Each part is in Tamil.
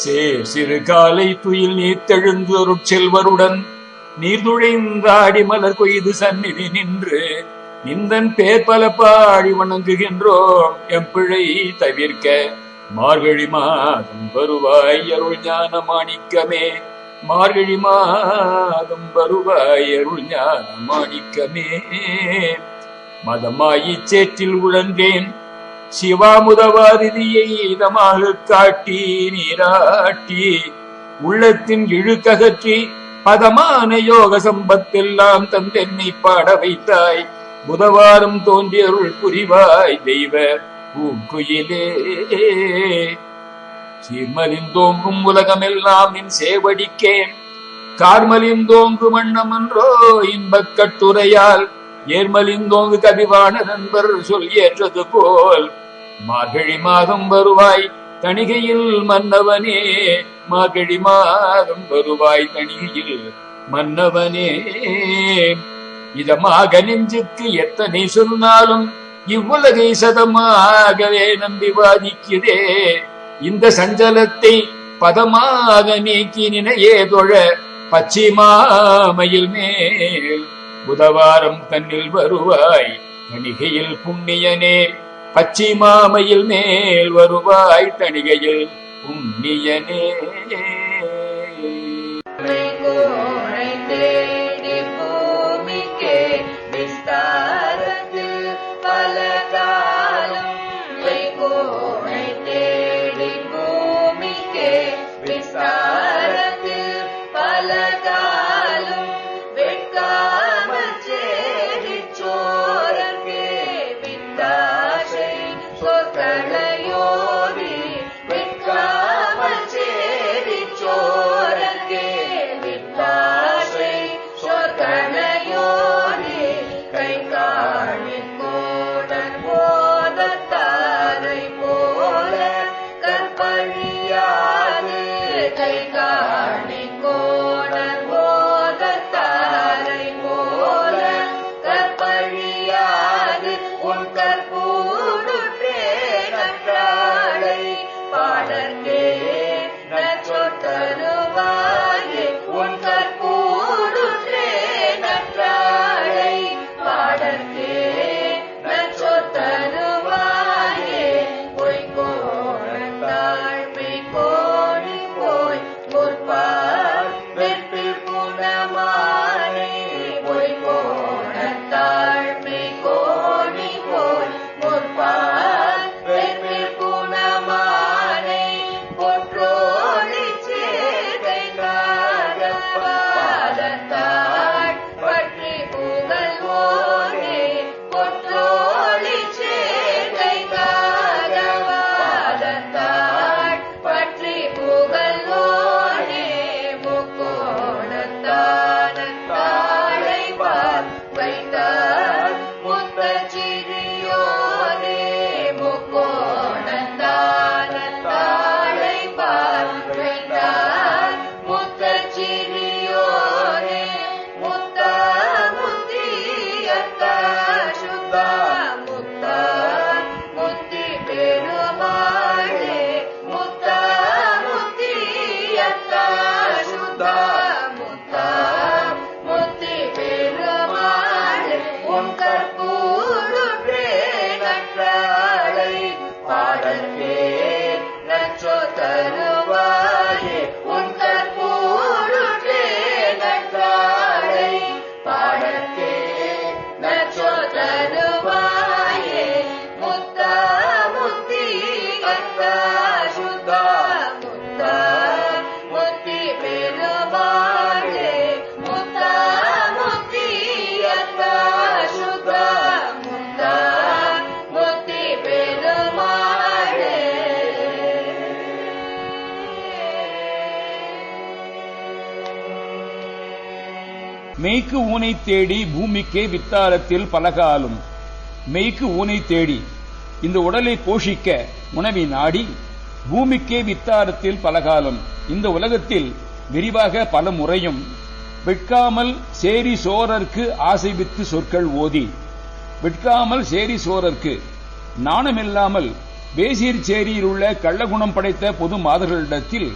சேர் சிறு காலை துயில் நீர்த்தெழுந்து நீர் நீர்துழைந்தாடி மலர் கொய்து சந்நிதி நின்று நிந்தன் பேர் பல பாடி வணங்குகின்றோம். எம்பிழை தவிர்க்க மார்கழி மாதம் வருவாய் அருள் ஞான மாணிக்கமே. மார்கழி மாதம் வருவாய் அருள் ஞான மாணிக்கமே. மதமாயிச் சேற்றில் உழன்றேன் சிவாமுதவாதிதியை இதமாக காட்டி நீராட்டி உள்ளத்தின் இழுக்ககற்றி பதமான யோக சம்பத்தெல்லாம் தந்தென்னை பாட வைத்தாய். புதவாரம் தோன்றியருள் புரிவாய் தெய்வ பூங்குயிலே சீர்மலிந்தோங்கும் உலகமெல்லாம் நின் சேவடிக்கேன். கார்மலிந்தோங்கு வண்ணமன்றோ இன்பக் கட்டுரையால் ஏர்மலிந்தோங்கு கவிவான நண்பர் சொல் ஏற்றது போல். மார்கழி மாதம் வருவாய் தணிகையில் மன்னவனே. மார்கழி மாதம் வருவாய் தணிகையில் மன்னவனே. இதமாக நெஞ்சுக்கு எத்தனை சொன்னாலும் இவ்வுலகை சதமாகவே நம்பி வாதிக்கிறே. இந்த சஞ்சலத்தை பதமாக நீக்கி நினையே தொழ பச்சிமாமையில் மேல் புதவாரம் தன்னில் வருவாய் தணிகையில் புண்ணியனே. பச்சிமாமையில் மேல் வருவாய் தணிகையில் புண்ணியனே. மெய்க்கு ஊனை தேடி பூமிக்கே வித்தாரத்தில் பலகாலும். மெய்க்கு ஊனை தேடி இந்த உடலை போஷிக்க உணவை நாடி பூமிக்கே வித்தாரத்தில் பலகாலம். இந்த உலகத்தில் விரிவாக பல முறையும் விற்காமல் சேரி சோரர்க்கு ஆசை வித்து சொற்கள் ஓதி. விற்காமல் சேரி சோரர்க்கு நாணமில்லாமல் வேசீர்ச்சேரியில் உள்ள கள்ளகுணம் படைத்த பொது மாதர்களிடத்தில்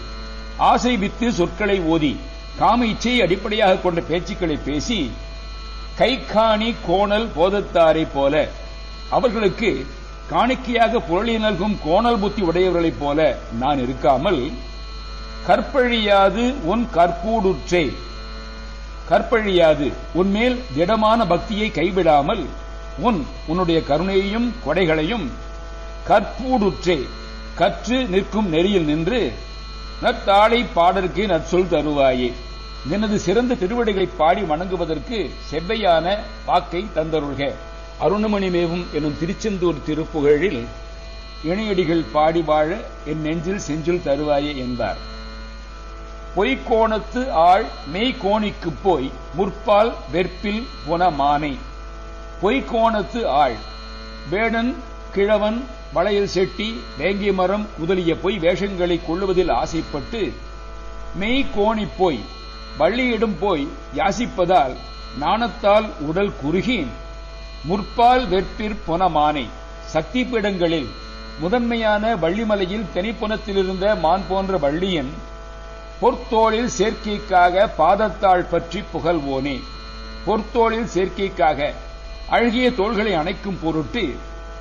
ஆசை வித்து சொற்களை ஓதி. காம இச்சையை அடிப்படையாக கொண்ட பேச்சுக்களை பேசி கைகாணி கோணல் போதத்தாரைப் போல அவர்களுக்கு காணிக்கையாக புரளி நல்கும் கோணல் புத்தி உடையவர்களைப் போல நான் இருக்காமல் கற்பழியாது உன் கற்பூடுற்றே. கற்பழியாது உன்மேல் திடமான பக்தியை கைவிடாமல் உன் உன்னுடைய கருணையையும் கொடைகளையும் கற்பூடுற்றே. கற்று நிற்கும் நெறியில் நின்று நற்தாளை பாடற்கு நற்சொல் தருவாயே. எனது சிறந்த திருவடிகளை பாடி வணங்குவதற்கு செவ்வையான வாக்கை தந்தருள்க. அருணமணி மேவும் எனும் திருச்செந்தூர் திருப்புகழில் இணையடிகள் பாடி வாழ என் நெஞ்சில் செஞ்சில் தருவாயே என்பார். பொய்கோணத்து ஆள் மெய்கோணிக்குப் போய் முற்பால் வெற்பில் புனமானை. பொய்க்கோணத்து ஆள் வேடன் கிழவன் வளையல் செட்டி வேங்கி மரம் முதலிய பொய் வேஷங்களை கொள்ளுவதில் ஆசைப்பட்டு மெய் கோணி போய் வள்ளியிடம் போய் யாசிப்பதால் நாணத்தால் உடல் குறுகி முற்பால் வெற்பிற் பொனமானை. சக்தி பீடங்களில் முதன்மையான வள்ளிமலையில் தெனிப்புனத்திலிருந்த மான் போன்ற வள்ளியன் பொற்தோளில் சேர்க்கைக்காக பாதத்தாள் பற்றி புகழ்வோனே. பொற்தோளில் சேர்க்கைக்காக அழகிய தோள்களை அணைக்கும் பொருட்டு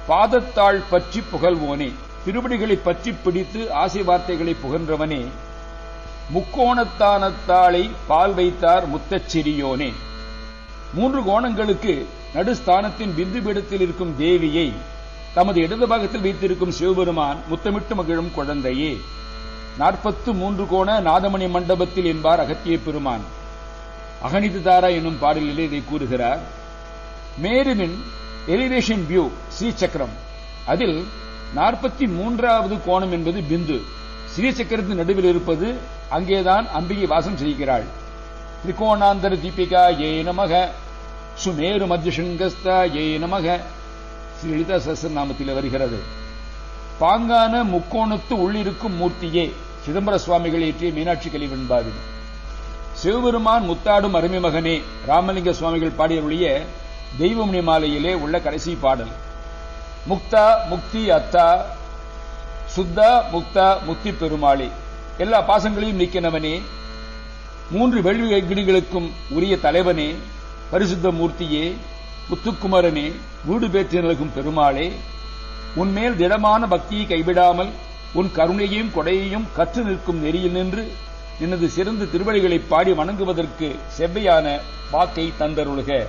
பாதத்தாள் பற்றி புகழ்வோனே. திருவடிகளை பற்றி பிடித்து ஆசை வார்த்தைகளை புகன்றவனே. முக்கோணத்தானத்தாளை பால் வைத்தார் முத்தச்சிறியோனே. மூன்று கோணங்களுக்கு நடுஸ்தானத்தின் பிந்து பீடத்தில் இருக்கும் தேவியை தமது இடது பாகத்தில் வைத்திருக்கும் சிவபெருமான் முத்தமிட்டு மகிழும் குழந்தையே. நாற்பத்து மூன்று கோண நாதமணி மண்டபத்தில் என்பார் அகத்திய பெருமான். அகனிதாரா என்னும் பாடலிலே இதை கூறுகிறார். மேருவின் எலிவேஷன் வியூ ஸ்ரீ சக்கரம் அதில் நாற்பத்தி மூன்றாவது கோணம் என்பது பிந்து ஸ்ரீ சக்கரத்தின் நடுவில் இருப்பது அங்கேதான் அம்பிகை வாசம் செய்கிறாள். திரிகோணாந்தர தீபிகா ஏ நமக சுமேரு மத்யசங்கஸ்தா ஏ நமக ஸ்ரீலிதா லலிதா வருகிறது. பாங்கான முக்கோணத்து உள்ளிருக்கும் மூர்த்தியே சிதம்பர சுவாமிகள் ஏற்றிய மீனாட்சி கலிவெண்பாது சிவபெருமான் முத்தாடும் அருமை மகனே ராமலிங்க சுவாமிகள் பாடியருடைய தெய்வமணி மாலையிலே உள்ள கடைசி பாடல். முக்தா முக்தி அத்தா சுத்தா முக்தா முக்தி பெருமாளி. எல்லா பாசங்களையும் நீக்கினவனே. மூன்று வெள்ளி கிடிகளுக்கும் உரிய தலைவனே. பரிசுத்த மூர்த்தியே முத்துக்குமரனே வீடு பேற்றி நிலகும் பெருமாளே உன்மேல் திடமான பக்தியை கைவிடாமல் உன் கருணையையும் கொடையையும் கற்று நிற்கும் நெறியில் நின்று எனது சிறந்த திருவழிகளை பாடி வணங்குவதற்கு செவ்வையான வாக்கை தந்தருளுக.